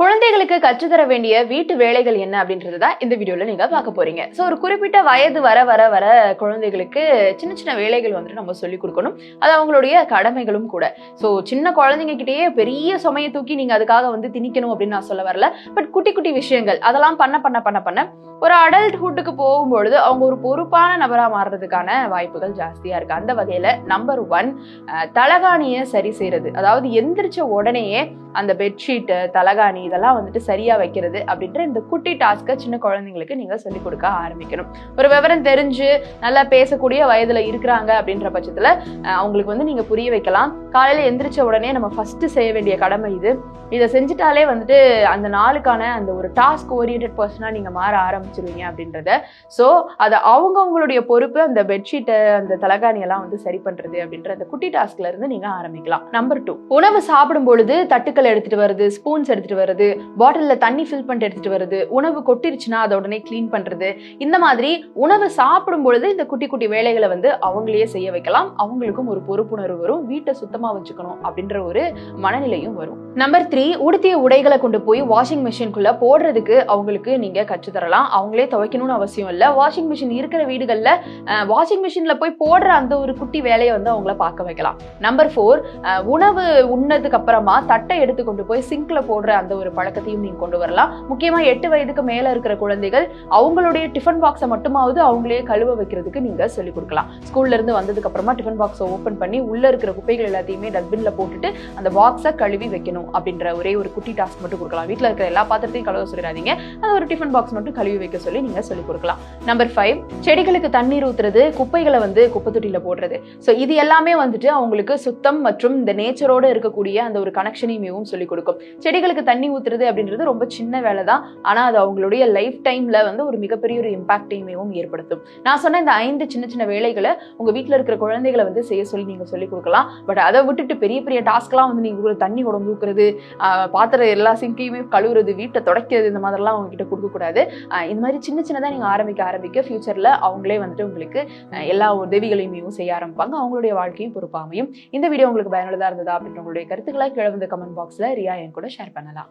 குழந்தைகளுக்கு கற்றுத்தர வேண்டிய வீட்டு வேலைகள் என்ன அப்படின்றது தான் இந்த வீடியோவில் நீங்கள் பார்க்க போகிறீங்க ஸோ ஒரு குறிப்பிட்ட வயது வர வர வர குழந்தைகளுக்கு சின்ன சின்ன வேலைகள் வந்துட்டு நம்ம சொல்லிக் கொடுக்கணும். அது அவங்களுடைய கடமைகளும் கூட. ஸோ சின்ன குழந்தைங்க கிட்டேயே பெரிய சுமையை தூக்கி நீங்கள் அதுக்காக வந்து திணிக்கணும் அப்படின்னு நான் சொல்ல வரல. பட் குட்டி குட்டி விஷயங்கள் அதெல்லாம் பண்ண பண்ண பண்ண பண்ண ஒரு அடல்ட்ஹுட்டுக்கு போகும்பொழுது அவங்க ஒரு பொறுப்பான நபராக மாறுறதுக்கான வாய்ப்புகள் ஜாஸ்தியாக இருக்குது அந்த வகையில் நம்பர் ஒன் தலகாணியை சரி செய்கிறது அதாவது எந்திரிச்ச உடனேயே அந்த பெட்ஷீட்டு தலகாணி இதெல்லாம் வந்துட்டு சரியாக வைக்கிறது அப்படின்ற இந்த குட்டி டாஸ்க்கை சின்ன குழந்தைங்களுக்கு நீங்கள் சொல்லிக் கொடுக்க ஆரம்பிக்கணும். ஒரு விவரம் தெரிஞ்சு நல்லா பேசக்கூடிய வயதில் இருக்கிறாங்க அப்படின்ற பட்சத்தில் அவங்களுக்கு வந்து நீங்கள் புரிய வைக்கலாம். காலையில் எந்திரிச்ச உடனே நம்ம ஃபஸ்ட்டு செய்ய வேண்டிய கடமை இது. இதை செஞ்சுட்டாலே வந்துட்டு அந்த நாளுக்கான அந்த ஒரு டாஸ்க் ஓரியன்ட் பர்சனாக நீங்கள் மாற ஆரம்பிச்சிருவீங்க அப்படின்றத. ஸோ அது அவங்கவுங்களுடைய பொறுப்பு அந்த பெட்ஷீட்டை அந்த தலகாணி எல்லாம் வந்து சரி பண்றது அப்படின்ற அந்த குட்டி டாஸ்க்ல இருந்து நீங்க ஆரம்பிக்கலாம். நம்பர் டூ உணவு சாப்பிடும் பொழுது தட்டுக்கள் எடுத்துட்டு வருது ஸ்பூன்ஸ் எடுத்துட்டு வருது பாட்டில்ல தண்ணி ஃபில் பண்ணிட்டு எடுத்துட்டு வருது உணவு கொட்டிருச்சுன்னா அதை உடனே க்ளீன் பண்றது. இந்த மாதிரி உணவு சாப்பிடும் பொழுது இந்த குட்டி குட்டி வேலைகளை வந்து அவங்களையே செய்ய வைக்கலாம். அவங்களுக்கும் ஒரு பொறுப்புணர்வு வரும். வீட்டை சுத்தமா வச்சுக்கணும் அப்படின்ற ஒரு மனநிலையும் வரும். நம்பர் த்ரீ உடுத்திய உடைகளை கொண்டு போய் வாஷிங் மிஷின்குள்ள போடுறதுக்கு அவங்களுக்கு நீங்க கற்றுத்தரலாம் அவங்களே துவைக்கணும்னு அவசியம் இல்லை. வாஷிங் மிஷின் இருக்கிற வீடுகளில் வாஷிங் மிஷினில் போய் போடுற அந்த ஒரு குட்டி வேலையை வந்து அவங்கள பார்க்க வைக்கலாம். நம்பர் ஃபோர் உணவு உண்ணதுக்கு அப்புறமா தட்டை எடுத்து கொண்டு போய் சிங்க்ல போடுற அந்த ஒரு பழக்கத்தையும் நீங்க கொண்டு வரலாம். முக்கியமாக எட்டு வயதுக்கு மேலே இருக்கிற குழந்தைகள் அவங்களுடைய டிஃபன் பாக்ஸை மட்டுமாவது அவங்களே கழுவ வைக்கிறதுக்கு நீங்க சொல்லிக் கொடுக்கலாம். ஸ்கூல்ல இருந்து வந்ததுக்கு அப்புறமா டிஃபன் பாக்ஸை ஓப்பன் பண்ணி உள்ள இருக்கிற குப்பைகள் எல்லாத்தையுமே டஸ்ட்பின்ல போட்டுட்டு அந்த பாக்ஸை கழுவி வைக்கணும். பண்ணணும் அப்படின்ற ஒரே ஒரு குட்டி டாஸ்க் மட்டும் கொடுக்கலாம். வீட்டில் இருக்கிற எல்லா பாத்திரத்தையும் கழுவ சொல்லிடாதீங்க. அது ஒரு டிஃபன் பாக்ஸ் மட்டும் கழுவி வைக்க சொல்லி நீங்க சொல்லிக் கொடுக்கலாம். நம்பர் ஃபைவ் செடிகளுக்கு தண்ணீர் ஊத்துறது குப்பைகளை வந்து குப்பை தொட்டியில் போடுறது. ஸோ இது எல்லாமே வந்துட்டு அவங்களுக்கு சுத்தம் மற்றும் இந்த நேச்சரோடு இருக்கக்கூடிய அந்த ஒரு கனெக்ஷனையும் மிகவும் சொல்லிக் கொடுக்கும். செடிகளுக்கு தண்ணி ஊத்துறது அப்படின்றது ரொம்ப சின்ன வேலை தான். ஆனால் அது அவங்களுடைய லைஃப் டைம்ல வந்து ஒரு மிகப்பெரிய ஒரு இம்பாக்டையும் ஏற்படுத்தும். நான் சொன்ன இந்த ஐந்து சின்ன சின்ன வேலைகளை உங்கள் வீட்டில் இருக்கிற குழந்தைகளை வந்து செய்ய சொல்லி நீங்கள் சொல்லிக் கொடுக்கலாம். பட் அதை விட்டுட்டு பெரிய பெரிய டாஸ்க்லாம் வந்து நீங்கள் தண்ணி உடம்பு கழுவுறது பாத்திரம் எல்லா சிங்கையுமே கழுவுறது வீட்டை துடைக்கிறது இந்த மாதிரிலாம் அவங்க கிட்ட கொடுக்கக்கூடாது இந்த மாதிரி சின்ன சின்னதாக நீங்கள் ஆரம்பிக்க ஆரம்பிக்க ஃபியூச்சரில் அவங்களே வந்துட்டு உங்களுக்கு எல்லா உதவிகளையும் செய்ய ஆரம்பிப்பாங்க. அவங்களுடைய வாழ்க்கையும் பொறுப்பாமையும். இந்த வீடியோ உங்களுக்கு பயனுள்ளதாக இருந்ததா அப்படின்ற உங்களுடைய கருத்துக்களை கீழே கமெண்ட் பாக்ஸில் ரியா என் கூட ஷேர் பண்ணலாம்.